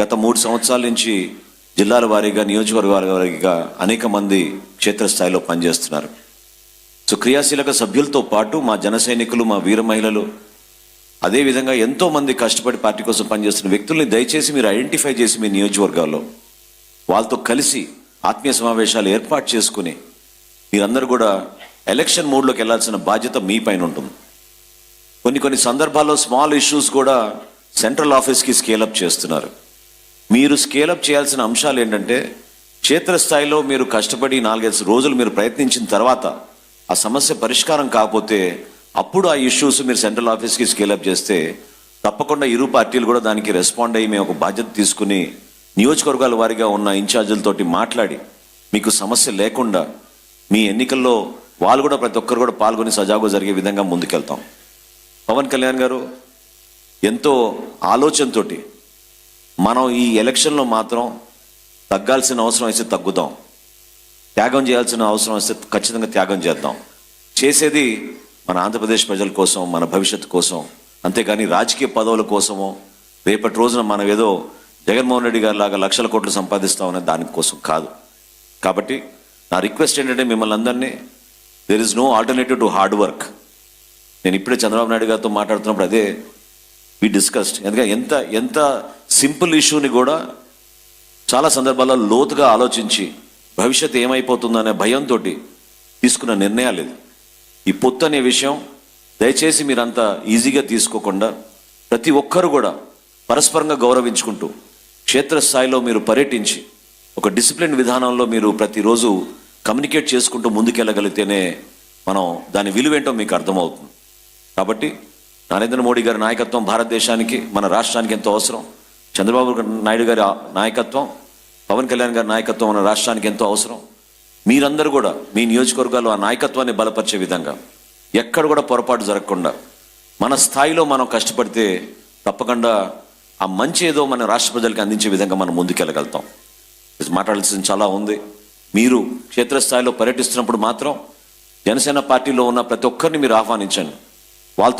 గత మూడు సంవత్సరాల నుంచి జిల్లాల వారీగా నియోజకవర్గాల వారీగా అనేక మంది క్షేత్రస్థాయిలో పనిచేస్తున్నారు. సో క్రియాశీలక సభ్యులతో పాటు మా జన సైనికులు మా వీర మహిళలు అదేవిధంగా ఎంతో మంది కష్టపడి పార్టీ కోసం పనిచేస్తున్న వ్యక్తుల్ని దయచేసి మీరు ఐడెంటిఫై చేసి మీ నియోజకవర్గాల్లో వాళ్ళతో కలిసి ఆత్మీయ సమావేశాలు ఏర్పాటు చేసుకుని మీరందరూ కూడా ఎలక్షన్ మోడ్లోకి వెళ్ళాల్సిన బాధ్యత మీ పైన ఉంటుంది. కొన్ని కొన్ని సందర్భాల్లో స్మాల్ ఇష్యూస్ కూడా సెంట్రల్ ఆఫీస్కి స్కేలప్ చేస్తున్నారు. మీరు స్కేలప్ చేయాల్సిన అంశాలు ఏంటంటే క్షేత్రస్థాయిలో మీరు కష్టపడి నాలుగైదు రోజులు మీరు ప్రయత్నించిన తర్వాత ఆ సమస్య పరిష్కారం కాకపోతే అప్పుడు ఆ ఇష్యూస్ మీరు సెంట్రల్ ఆఫీస్కి స్కేలప్ చేస్తే తప్పకుండా ఇరు పార్టీలు కూడా దానికి రెస్పాండ్ అయ్యి మేము ఒక బాధ్యత తీసుకుని నియోజకవర్గాల వారిగా ఉన్న ఇన్ఛార్జీలతోటి మాట్లాడి మీకు సమస్య లేకుండా మీ ఎన్నికల్లో వాళ్ళు కూడా ప్రతి ఒక్కరు కూడా పాల్గొని సజావుగా జరిగే విధంగా ముందుకెళ్తాం. పవన్ కళ్యాణ్ గారు ఎంతో ఆలోచనతోటి మనం ఈ ఎలక్షన్లో మాత్రం తగ్గాల్సిన అవసరం అయితే తగ్గుదాం. త్యాగం చేయాల్సిన అవసరం వస్తే ఖచ్చితంగా త్యాగం చేద్దాం. చేసేది మన ఆంధ్రప్రదేశ్ ప్రజల కోసం మన భవిష్యత్తు కోసం అంతేకాని రాజకీయ పదవుల కోసమో రేపటి రోజున మనం ఏదో జగన్మోహన్ రెడ్డి గారి లాగా లక్షల కోట్లు సంపాదిస్తామనే దానికోసం కాదు. కాబట్టి నా రిక్వెస్ట్ ఏంటంటే మిమ్మల్ని అందరినీ there is no alternative to hard work నేను ఇప్పుడే చంద్రబాబు నాయుడు గారితో మాట్లాడుతున్నప్పుడు అదే వి డిస్కస్డ్ ఎందుకంటే ఎంత ఎంత సింపుల్ ఇష్యూని కూడా చాలా సందర్భాల్లో లోతుగా ఆలోచించి భవిష్యత్తు ఏమైపోతుందనే భయంతో తీసుకున్న నిర్ణయాలు ఇది. ఈ పొత్తు అనే విషయం దయచేసి మీరంతా ఈజీగా తీసుకోకుండా ప్రతి ఒక్కరు కూడా పరస్పరంగా గౌరవించుకుంటూ క్షేత్రస్థాయిలో మీరు పర్యటించి ఒక డిసిప్లిన్ విధానంలో మీరు ప్రతిరోజు కమ్యూనికేట్ చేసుకుంటూ ముందుకెళ్ళగలిగితేనే మనం దాని విలువేంటో మీకు అర్థమవుతుంది. కాబట్టి నరేంద్ర మోడీ గారి నాయకత్వం భారతదేశానికి మన రాష్ట్రానికి ఎంతో అవసరం. చంద్రబాబు నాయుడు గారి ఆ- నాయకత్వం పవన్ కళ్యాణ్ గారి నాయకత్వం మన రాష్ట్రానికి ఎంతో అవసరం. మీరందరూ కూడా మీ నియోజకవర్గాల్లో ఆ నాయకత్వాన్ని బలపరిచే విధంగా ఎక్కడ కూడా పొరపాటు జరగకుండా మన స్థాయిలో మనం కష్టపడితే తప్పకుండా ఆ మంచి ఏదో మన రాష్ట్ర ప్రజలకు అందించే విధంగా మనం ముందుకెళ్ళగలుగుతాం. మాట్లాడాల్సింది చాలా ఉంది. మీరు క్షేత్రస్థాయిలో పర్యటిస్తున్నప్పుడు మాత్రం జనసేన పార్టీలో ఉన్న ప్రతి ఒక్కరిని మీరు ఆహ్వానించండి. వాళ్ళతో